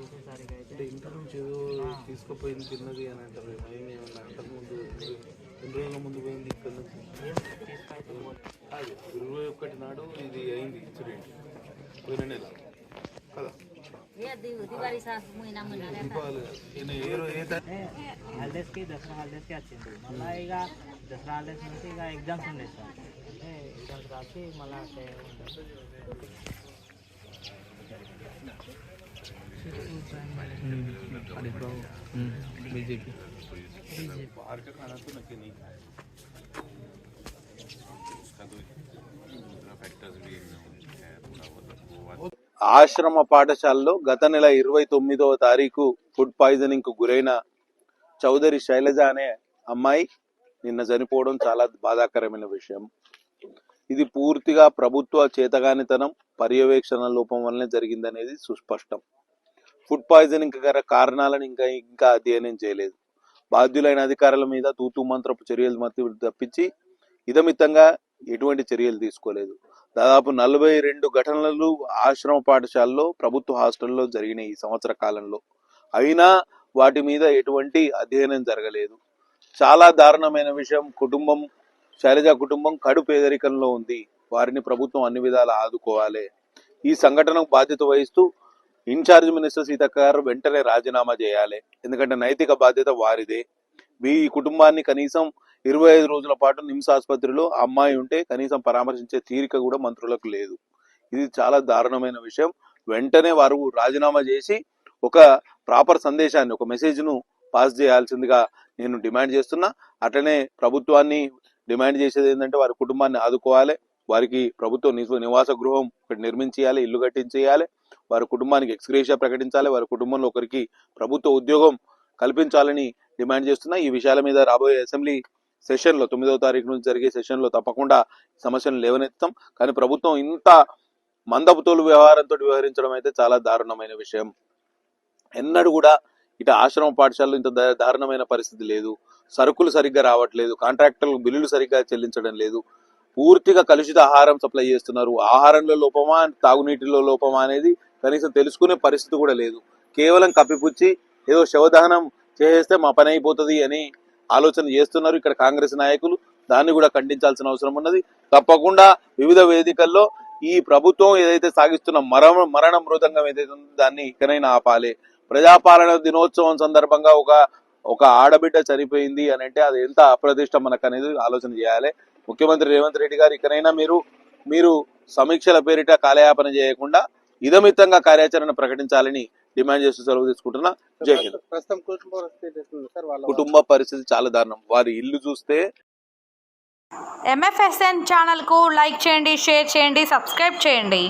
నుంచి ఏదో తీసుకుపోయింది తిన్నది అని అంటారు ఏమి ఏమన్నా అంతకుముందు రెండు రోజుల ముందు పోయింది ఇక్కడ నుంచి కాదు ఇరవై ఒకటి నాడు ఇది అయింది ఇన్సిడెంట్ పోయిన నెల కదా దీపావళి కాదు. ఈయన ఏ రో- ఏ తా- హాలిడేస్కి దసరా హాలిడేస్కి వచ్చిండు మళ్ళీ ఇక దసరా హాలిడేస్ నుంచి ఇక ఎగ్జామ్స్ ఉండే సార్ ఎగ్జామ్స్ రాసి మళ్ళీ ఆశ్రమ పాఠశాలలో గత నెల ఇరవై తొమ్మిదవ తారీఖు ఫుడ్ పాయిజనింగ్కు గురైన చౌదరి శైలజ అనే అమ్మాయి నిన్న చనిపోవడం చాలా బాధాకరమైన విషయం. ఇది పూర్తిగా ప్రభుత్వ చేతగానితనం. పర్యవేక్షణ లోపం వల్లనే జరిగిందనేది సుస్పష్టం. ఫుడ్ పాయిజనింగ్ గల కారణాలను ఇంకా ఇంకా అధ్యయనం చేయలేదు. బాధ్యులైన అధికారుల మీద తూతు మంత్రపు చర్యలు మధ్య తప్పించి ఇదమితంగా ఎటువంటి చర్యలు తీసుకోలేదు. దాదాపు నలభై రెండు ఘటనలు ఆశ్రమ పాఠశాలలో ప్రభుత్వ హాస్టల్లో జరిగినాయి ఈ సంవత్సర కాలంలో. అయినా వాటి మీద ఎటువంటి అధ్యయనం జరగలేదు. చాలా దారుణమైన విషయం కుటుంబం శైలజ కుటుంబం కడు పేదరికంలో ఉంది. వారిని ప్రభుత్వం అన్ని విధాలా ఆదుకోవాలి. ఈ సంఘటనకు బాధ్యత వహిస్తూ ఇన్ఛార్జ్ మినిస్టర్ సీతక్క గారు వెంటనే రాజీనామా చేయాలి. ఎందుకంటే నైతిక బాధ్యత వారిదే. మీ కుటుంబాన్ని కనీసం ఇరవై ఐదు రోజుల పాటు నిమ్స్ ఆసుపత్రిలో అమ్మాయి ఉంటే కనీసం పరామర్శించే తీరిక కూడా మంత్రులకు లేదు. ఇది చాలా దారుణమైన విషయం. వెంటనే వారు రాజీనామా చేసి ఒక ప్రాపర్ సందేశాన్ని ఒక మెసేజ్ను పాస్ చేయాల్సిందిగా నేను డిమాండ్ చేస్తున్నా. అట్లనే ప్రభుత్వాన్ని డిమాండ్ చేసేది ఏంటంటే వారి కుటుంబాన్ని ఆదుకోవాలి. వారికి ప్రభుత్వం నివ- నివాస గృహం ఒకటి నిర్మించేయాలి ఇల్లు కట్టించేయాలి వారి కుటుంబానికి ఎక్స్గ్రేషియా ప్రకటించాలి వారి కుటుంబంలో ఒకరికి ప్రభుత్వ ఉద్యోగం కల్పించాలని డిమాండ్ చేస్తున్నా. ఈ విషయాల మీద రాబోయే అసెంబ్లీ సెషన్లో తొమ్మిదవ తారీఖు నుంచి జరిగే సెషన్లో తప్పకుండా సమస్యను లేవనెత్తాం కానీ ప్రభుత్వం ఇంత మందపుతోలు వ్యవహారంతో వ్యవహరించడం అయితే చాలా దారుణమైన విషయం. ఎన్నడూ కూడా ఇటు ఆశ్రమ పాఠశాలలో ఇంత దారుణమైన పరిస్థితి లేదు. సరుకులు సరిగ్గా రావట్లేదు. కాంట్రాక్టర్లు బిల్లులు సరిగ్గా చెల్లించడం లేదు. పూర్తిగా కలుషిత ఆహారం సప్లై చేస్తున్నారు. ఆహారంలో లోపమా తాగునీటిలో లోపమా అనేది కనీసం తెలుసుకునే పరిస్థితి కూడా లేదు. కేవలం కప్పిపుచ్చి ఏదో శవదహనం చేసేస్తే మా పని అయిపోతుంది అని ఆలోచన చేస్తున్నారు ఇక్కడ కాంగ్రెస్ నాయకులు. దాన్ని కూడా ఖండించాల్సిన అవసరం ఉన్నది. తప్పకుండా వివిధ వేదికల్లో ఈ ప్రభుత్వం ఏదైతే సాగిస్తున్న మరణ మరణ మృదంగం ఏదైతే ఉందో దాన్ని ఇకనైనా ఆపాలి. ప్రజాపాలన దినోత్సవం సందర్భంగా ఒక ఒక ఆడబిడ్డ చనిపోయింది అని అంటే అది ఎంత అప్రతిష్ట మనకు అనేది ఆలోచన చేయాలి. ముఖ్యమంత్రి రేవంత్ రెడ్డి గారు ఇకనైనా మీరు మీరు సమీక్షల పేరిట కాలయాపన చేయకుండా ఇదమిత్తంగా కార్యాచరణ ప్రకటించాలని డిమాండ్ చేస్తూ సెలవు తీసుకుంటున్నా. జై హింద్. కుటుంబ పరిస్థితి చాలా దారుణం. వారి ఇల్లు చూస్తే ఎంఎఫ్ఎస్ఎన్ ఛానల్కు లైక్ చేయండి షేర్ చేయండి సబ్స్క్రైబ్ చేయండి.